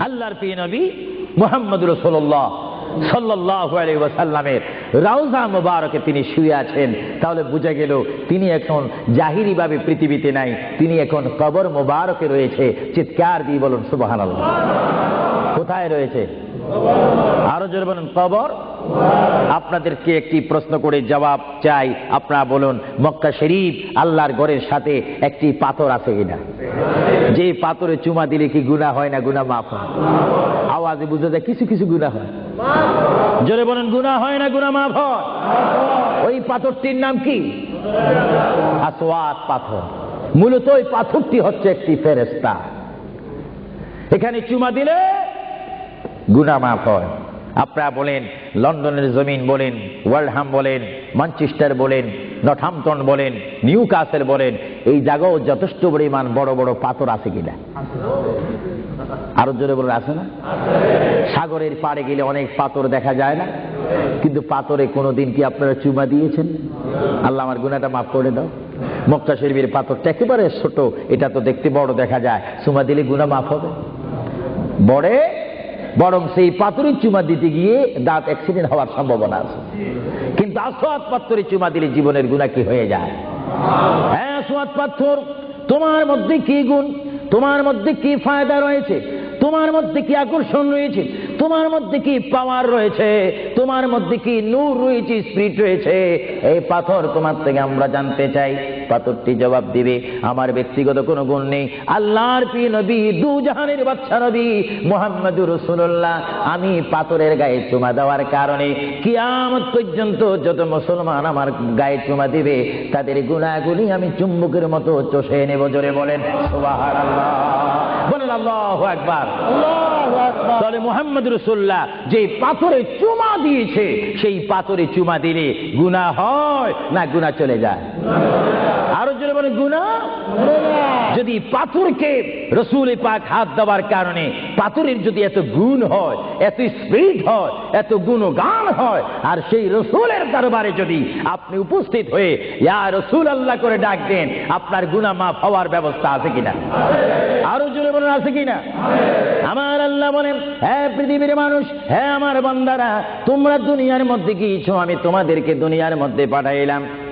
আল্লাহর প্রিয় নবী মোহাম্মদ রসুল্লাহ ওয়াসাল্লামের রাউজা মুবারকে তিনি শুয়ে আছেন। তাহলে বোঝা গেল তিনি এখন জাহিরি ভাবে পৃথিবীতে নাই, তিনি এখন কবর মুবারকে রয়েছে। চিৎকার দিয়ে বলুন, সুবহানাল্লাহ। কোথায় রয়েছে? আরও জোরে বলুন, কবর? আপনাদেরকে একটি প্রশ্ন করে জবাব চাই। আপনারা বলুন, মক্কা শরীফ আল্লাহর ঘরের সাথে একটি পাথর আছে কিনা? যে পাথরে চুমা দিলে কি গুনাহ হয় না গুনাহ মাফ হয়? আওয়াজে বুঝা যায় কিছু কিছু গুনাহ হয়। জোরে বলেন, গুনাহ হয় না গুণা মাফ হয়? ওই পাথরটির নাম কি? আসওয়াত পাথর। মূলত ওই পাথরটি হচ্ছে একটি ফেরেস্তা এখানে চুমা দিলে গুনা মাফ হয়। আপনারা বলেন, লন্ডনের জমিন বলেন ওয়ার্ল্ডহাম বলেন, ম্যানচেস্টার বলেন নটহামটন বলেন নিউ কাসেল বলেন, এই জায়গাও যথেষ্ট পরিমাণ বড় বড় পাথর আছে কিনা? আরও জোরে বলে আছে না? সাগরের পাড়ে গেলে অনেক পাথর দেখা যায় না। কিন্তু পাথরে কোনোদিন কি আপনারা চুমা দিয়েছেন? আল্লাহ আমার গুনাটা মাফ করে দাও। মক্কা শরীফের পাথরটা একেবারে ছোট, এটা তো দেখতে বড় দেখা যায়। চুমা দিলে গুনা মাফ হবে। বড়ে, বরং সেই পাথরের চুমা দিতে গিয়ে দাঁত অ্যাক্সিডেন্ট হওয়ার সম্ভাবনা আছে। কিন্তু আসোয়াদ পাথরের চুমা দিলে জীবনের গুণা কি হয়ে যায়? হ্যাঁ আসোয়াদ পাথর। তোমার মধ্যে কি গুণ? তোমার মধ্যে কি ফায়দা রয়েছে? তোমার মধ্যে কি আকর্ষণ রয়েছে? তোমার মধ্যে কি পাওয়ার রয়েছে? তোমার মধ্যে কি নূর রয়েছে স্পিরিট রয়েছে? এই পাথর তোমার থেকে আমরা জানতে চাই। পাথরটি জবাব দিবে, আমার ব্যক্তিগত কোনো গুণ নেই। আল্লাহর প্রিয় নবী, দু জাহানের বাচ্চা নবী, মোহাম্মদুর রসুল্লাহ আমি পাথরের গায়ে চুমা দেওয়ার কারণে কিয়ামত পর্যন্ত যত মুসলমান আমার গায়ে চুমা দিবে, তাদের গুণাগুলি আমি চুম্বকের মতো চষে নেব, জোরে বলেন। বলেন আল্লাহ একবার তাহলে মোহাম্মদ রসুল্লাহ যে পাথরে চুমা দিয়েছে সেই পাথরে চুমা দিলে গুণা হয় না গুণা চলে যায়? আরও জোরে বলে গুণা যদি পাথরকে রসুল পাক হাত দেওয়ার কারণে পাথরের যদি এত গুণ হয় এত স্পিড হয় এত গুণগান হয় আর সেই রসুলের দরবারে যদি আপনি উপস্থিত হয়ে ইয়া রসুল আল্লাহ করে ডাক দেন আপনার গুণা মাফ হওয়ার ব্যবস্থা আছে কিনা? আরও জোরে বলেন আছে কিনা আমার আল্লাহ বলেন হ্যাঁ পৃথিবীর মানুষ হ্যাঁ আমার বান্দারা, তোমরা দুনিয়ার মধ্যে গিয়েছো, আমি তোমাদেরকে দুনিয়ার মধ্যে পাঠাইলাম।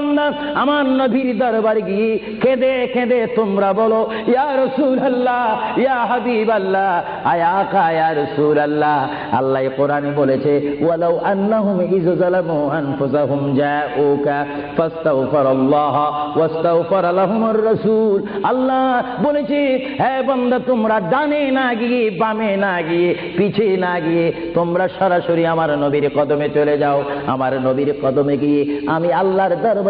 বান্দা, আমার নবীর দরবারে গিয়ে কেঁদে কেঁদে তোমরা বলো, ইয়া আল্লাহ ইয়া হাবিব আল্লাহ আয়া কা ইয়া রসুল আল্লাহ আল্লাহ কোরআনে বলেছে, ওয়ালাউ আন্নাহুম আল্লাহ বলেছে, হে বান্দা, তোমরা ডানে না গিয়ে, বামে না গিয়ে, পিছে না গিয়ে, তোমরা সরাসরি আমার নবীর কদমে চলে যাও। আমার নবীর কদমে গিয়ে আমি আল্লাহর দরবারে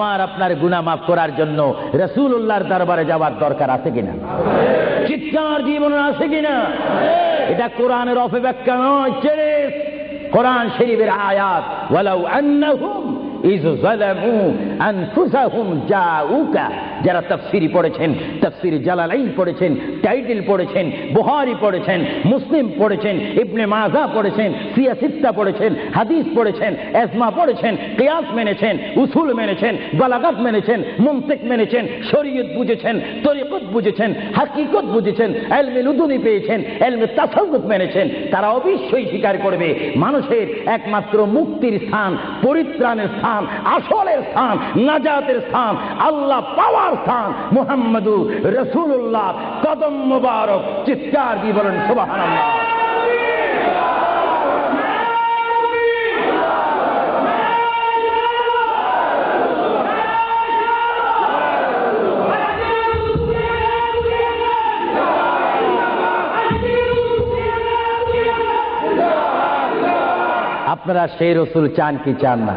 আমার আপনার গুণা মাফ করার জন্য রসুল উল্লাহর দরবারে যাওয়ার দরকার আছে কিনা? চিৎকার জীবন আছে কিনা? এটা কোরআনের অপব্যাখ্যা নয় কোরআন শরীফের আয়াত, ওয়ালাউ আন্নাহুম ইজ জালামু আনফুসাহুম জাউকা। যারা তাফসিরি পড়েছেন, তাফসির জালালাইন পড়েছেন, টাইটেল পড়েছেন বুহারি পড়েছেন, মুসলিম পড়েছেন, ইবনে মাজা পড়েছেন সিয়াসিত্তা পড়েছেন, হাদিস পড়েছেন এজমা পড়েছেন, কিয়াস মেনেছেন, উসুল মেনেছেন, বালাগাত মেনেছেন মুমতিক মেনেছেন, শরীয়ত বুঝেছেন, তরিকত বুঝেছেন, হাকিকত বুঝেছেন, এলমে লুদুনি পেয়েছেন, এলমে তাসাউত মেনেছেন, তারা অবশ্যই স্বীকার করবে, মানুষের একমাত্র মুক্তির স্থান, পরিত্রাণের স্থান, আসলের স্থান, নাজাতের স্থান, আল্লাহ পাওয়ার স্থান মুহাম্মদু রসুল্লাহ কদম মুবারক চিৎকার দিয়ে বলেন সুবহানাল্লাহ আপনারা সেই রসুল চান কি চান না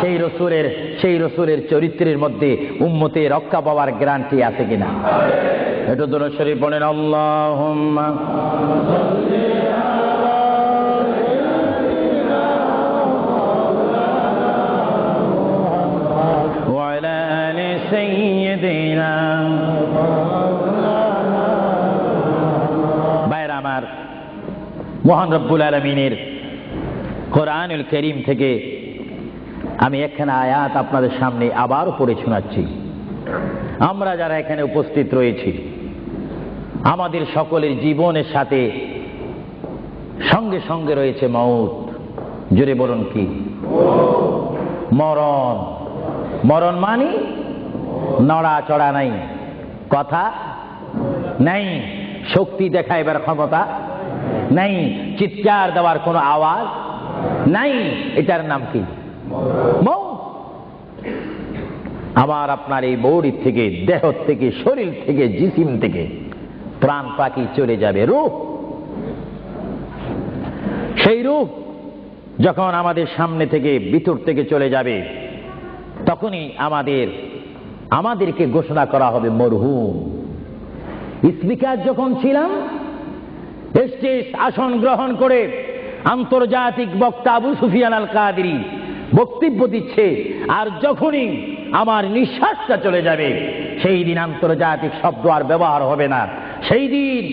সেই রসুলের সেই রসুলের চরিত্রের মধ্যে উম্মতে রক্ষা পাওয়ার গ্যারান্টি আছে কিনা এটা দোল শরীফ বলেন আল্লাহ وعلى آل سيدنا ভাইরা আমার মহান রব্বুল আলমিনের কোরআনুল করিম থেকে আমি একখানা আয়াত আপনাদের সামনে আবার পড়ে শোনাচ্ছি। আমরা যারা এখানে উপস্থিত রয়েছি, আমাদের সকলের জীবনের সাথে সঙ্গে সঙ্গে রয়েছে মৌত। জোরে বলুন কি? মরণ। মরণ মানি নড়া চড়া নাই, কথা নাই, শক্তি দেখাইবার ক্ষমতা নাই, চিৎকার দেওয়ার কোনো আওয়াজ নাই, এটার নাম কি? মৌত। আমার আপনার এই বৌড়ির থেকে দেহ থেকে, শরীর থেকে, জিসিম থেকে প্রাণ পাখি চলে যাবে রূপ সেই রূপ যখন আমাদের সামনে থেকে, ভিতর থেকে চলে যাবে, তখনই আমাদের, আমাদেরকে ঘোষণা করা হবে মরহুম স্পিকার যখন ছিলাম, স্টেজ আসন গ্রহণ করে আন্তর্জাতিক বক্তা আবু সুফিয়ান আল কাদেরি বক্তব্য দিচ্ছে, আর যখনই আমার নিঃশ্বাসটা চলে যাবে, সেই দিন আন্তর্জাতিক শব্দ আর ব্যবহার হবে না। সেই দিন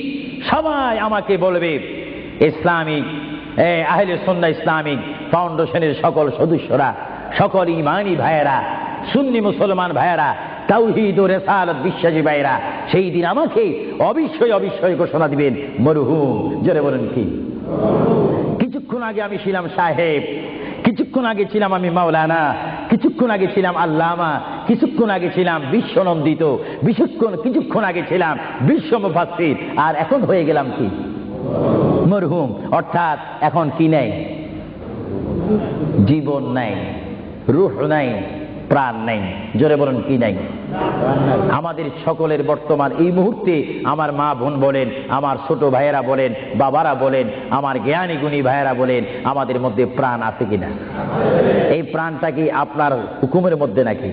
সবাই আমাকে বলবে, ইসলামিক আহলে সন্ধ্যা ইসলামিক ফাউন্ডেশনের সকল সদস্যরা, সকল ইমানি ভাইয়েরা, সুন্নি মুসলমান ভাইয়েরা, তাওহিদ ও রেসালত বিশ্বাসী ভাইয়েরা, সেই দিন আমাকে অবশ্যই অবশ্যই ঘোষণা দিবেন, মরহুম। জোরে বলেন কি? কিছুক্ষণ আগে আমি ছিলাম সাহেব কিছুক্ষণ আগে ছিলাম আমি মাওলানা, কিছুক্ষণ আগে ছিলাম আল্লামা, কিছুক্ষণ আগে ছিলাম বিশ্বনন্দিত বিশুক্ষণ কিছুক্ষণ আগে ছিলাম বিশ্ব আর এখন হয়ে গেলাম কি? মরহুম। অর্থাৎ এখন কি নেই? জীবন নাই, রুহ নাই প্রাণ নেই। জোরে বলুন, কি নাই? আমাদের সকলের বর্তমান এই মুহূর্তে আমার মা বোন বলেন, আমার ছোট ভাইয়েরা বলেন, বাবারা বলেন, আমার জ্ঞানী গুণী ভাইয়েরা বলেন, আমাদের মধ্যে প্রাণ আছে কিনা? এই প্রাণটা কি আপনার হুকুমের মধ্যে নাকি?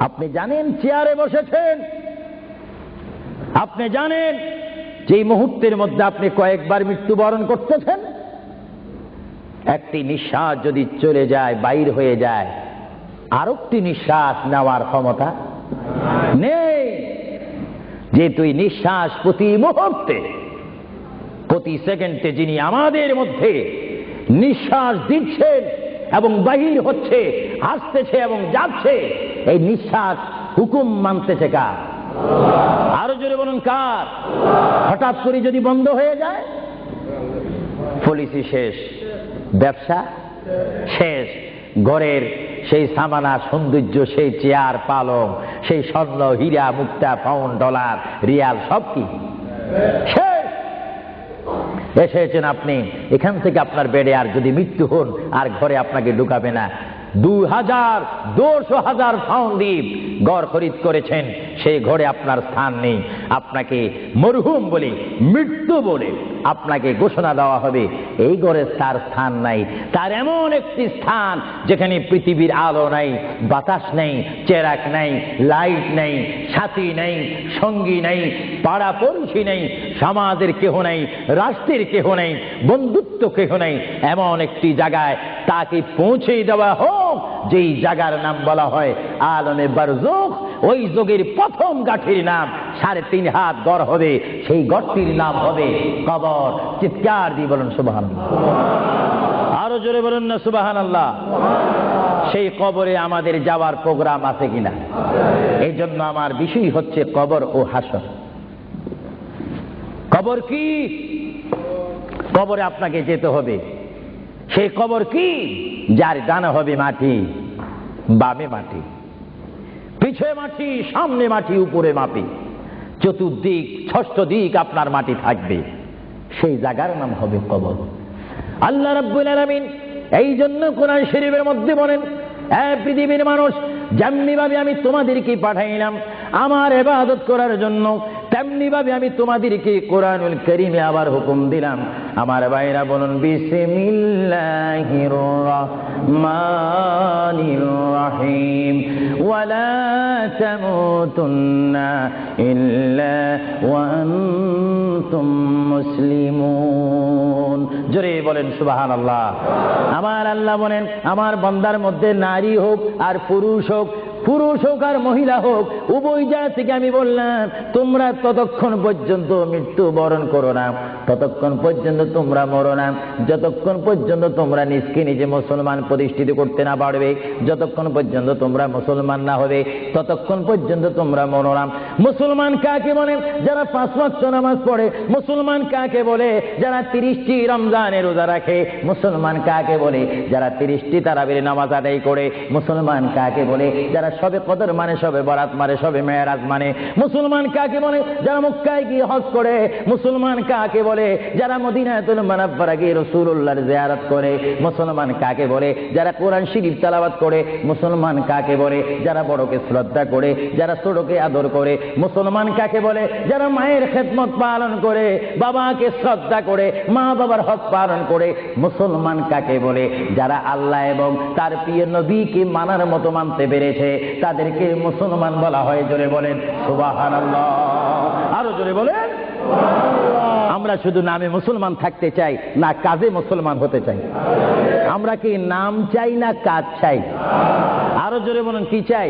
আপনি জানেন চেয়ারে বসেছেন। আপনি জানেন যে মুহূর্তের মধ্যে আপনি কয়েকবার মৃত্যুবরণ করতেছেন, একটি নিঃশ্বাস যদি চলে যায়, বাইর হয়ে যায় আরেকটি নিঃশ্বাস নেওয়ার ক্ষমতা নেই। যে তুই নিঃশ্বাস প্রতি মুহূর্তে, প্রতি সেকেন্ডে যিনি আমাদের মধ্যে নিঃশ্বাস দিচ্ছেন এবং বাহির হচ্ছে আসতেছে এবং যাচ্ছে, এই নিঃশ্বাস হুকুম মানতেছে কার? আরও জোরে বলুন কার? হঠাৎ করে যদি বন্ধ হয়ে যায়, পলিসি শেষ, ব্যবসা শেষ, ঘরের সেই সামানা সৌন্দর্য, সেই চেয়ার পালং, সেই স্বর্ণ, হীরা, মুক্তা, পাউন্ড, ডলার, রিয়াল, সব কি? এসেছেন আপনি। এখান থেকে আপনার বেডে আর যদি মৃত্যু হন, আর ঘরে আপনাকে ঢুকাবে না। দু হাজার দুশো হাজার ফাউন্ড গড় খরিদ করেছেন। সেই ঘরে আপনার স্থান নেই। আপনাকে মরহুম বলে, মৃত্যু বলে আপনাকে ঘোষণা দেওয়া হবে। এই তার স্থান নাই। তার এমন একটি স্থান যেখানে পৃথিবীর আলো নাই, বাতাস নেই, চেরাক নেই, লাইট নেই সাথী নেই, সঙ্গী নেই পাড়া পড়শি নেই, সমাজের কেহ নেই, রাষ্ট্রের কেহ নেই, বন্ধুত্ব কেহ নেই। এমন একটি জায়গায় তাকে পৌঁছে দেওয়া হোক। যেই জায়গার নাম বলা হয় আলমে বারজুক ওই যোগের প্রথম গাঠির নাম সাড়ে তিন হাত গড় হবে, সেই গড়টির নাম হবে কবর। চিৎকার দিয়ে বলুন সুবাহান আরও জোরে বলুন না সুবাহান আল্লাহ সেই কবরে আমাদের যাওয়ার প্রোগ্রাম আছে কিনা? এই জন্য আমার বিষয় হচ্ছে কবর ও হাসর। কবর কি? কবরে আপনাকে যেতে হবে। সেই কবর কি? যার ডানে হবে মাটি, বামে মাটি, পিছে মাটি, সামনে মাটি, উপরে মাটি। চতুর্দিক, ষষ্ঠ দিক আপনার মাটি থাকবে। সেই জায়গার নাম হবে কবর। আল্লাহ রাব্বুল আলামিন এই জন্য কোরআন শরীফের মধ্যে বলেন, এ পৃথিবীর মানুষ যেমনি ভাবে আমি তোমাদেরকে পাঠাইলাম, আমার এবাদত করার জন্য তেমনি ভাবে আমি তোমাদেরকে কোরআনুল করিমে আবার হুকুম দিলাম। আমার ভাইরা বলুন, বিসমিল্লাহির রহিম। ওয়ালা ইল্লা জোরে বলেন, সুবহানাল্লাহ। আমার আল্লাহ বলেন, আমার বান্দার মধ্যে নারী হোক আর পুরুষ হোক পুরুষ হোক আর মহিলা হোক, উভয় থেকে আমি বললাম, তোমরা ততক্ষণ পর্যন্ত মৃত্যু বরণ করো না। ততক্ষণ পর্যন্ত তোমরা মরো না। যতক্ষণ পর্যন্ত তোমরা নিজকে নিজে মুসলমান প্রতিষ্ঠিত করতে না পারবে, যতক্ষণ পর্যন্ত তোমরা মুসলমান না হবে, ততক্ষণ পর্যন্ত তোমরা মরো না। মুসলমান কাকে বলে? যারা পাঁচ ওয়াক্ত নামাজ পড়ে, মুসলমান কাকে বলে? যারা তিরিশটি রমজানের রোজা রাখে, মুসলমান কাকে বলে? যারা তিরিশটি তারাবির নামাজ আদায় করে, মুসলমান কাকে বলে? যারা সবে কদর মানে সবে বরাত মানে সবে মেয়েরাজ মানে। মুসলমান কাকে বলে? যারা মক্কায় গিয়ে হজ করে, মুসলমান কাকে বলে? যারা মদিনাতুল মানাব্বারা গিয়ে রসুল্লাহর জিয়ারত করে, মুসলমান কাকে বলে? যারা কোরআন শরীফ তালাবাত করে, মুসলমান কাকে বলে? যারা বড়কে শ্রদ্ধা করে, যারা ছোটকে আদর করে, মুসলমান কাকে বলে? যারা মায়ের খেদমত পালন করে, বাবাকে শ্রদ্ধা করে, মা বাবার হক পালন করে, মুসলমান কাকে বলে? যারা আল্লাহ এবং তার প্রিয় নবীকে মানার মতো মানতে পেরেছে তাদেরকে মুসলমান বলা হয়, জোরে বলেন সুবাহান আরও জোরে বলেন আমরা শুধু নামে মুসলমান থাকতে চাই, না কাজে মুসলমান হতে চাই। আমরা কি নাম চাই না কাজ চাই? আরও জোরে বলুন, কি চাই?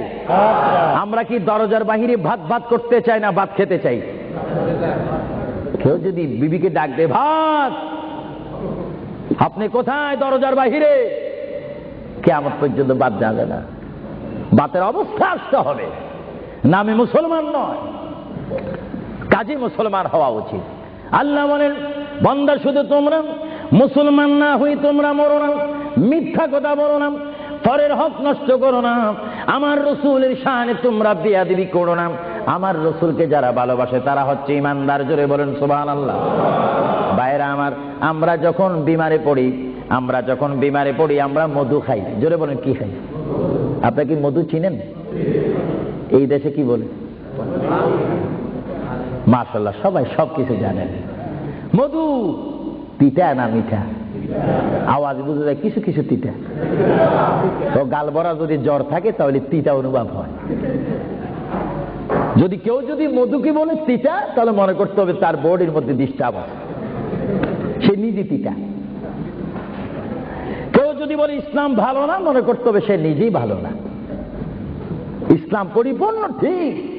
আমরা কি দরজার বাহিরে ভাত ভাত করতে চাই না ভাত খেতে চাই? কেউ যদি বিবিকে ডাক দে ভাত, আপনি কোথায় দরজার বাহিরে? কেমন পর্যন্ত বাদ যাবে না। বাতের অবস্থা আসতে হবে। নামে মুসলমান নয়, কাজে মুসলমান হওয়া উচিত। আল্লাহ বলেন, বন্দা শুধু তোমরা, মুসলমান না হই তোমরা মরো না, মিথ্যা কথা বলো না, পরের হক নষ্ট করো না, আমার রসুলের শানে তোমরা বিয়াদিবি করো না। আমার রসুলকে যারা ভালোবাসে, তারা হচ্ছে ইমানদার, জোরে বলেন সুবহান আল্লাহ বাইরা আমার, আমরা যখন বিমারে পড়ি, আমরা যখন বিমারে পড়ি, আমরা মধু খাই। জোরে বলেন, কি খাই? আপনি কি মধু চিনেন? এই দেশে কি বলে? মাশাল্লাহ সবাই সব কিছু জানেন। মধু, তিতা না মিঠা? আওয়াজ বুঝে যায় কিছু কিছু তিতা। তো গাল ভরা যদি জ্বর থাকে, তাহলে তিতা অনুভব হয়। যদি কেউ যদি মধুকে বলে তিতা, তাহলে মনে করতে হবে তার বডির মধ্যে ডিস্টার্ব আছে। সে নিজে তিতা। যদি বলে ইসলাম ভালো না, মনে করতে হবে সে নিজেই ভালো না। ইসলাম পরিপূর্ণ, ঠিক।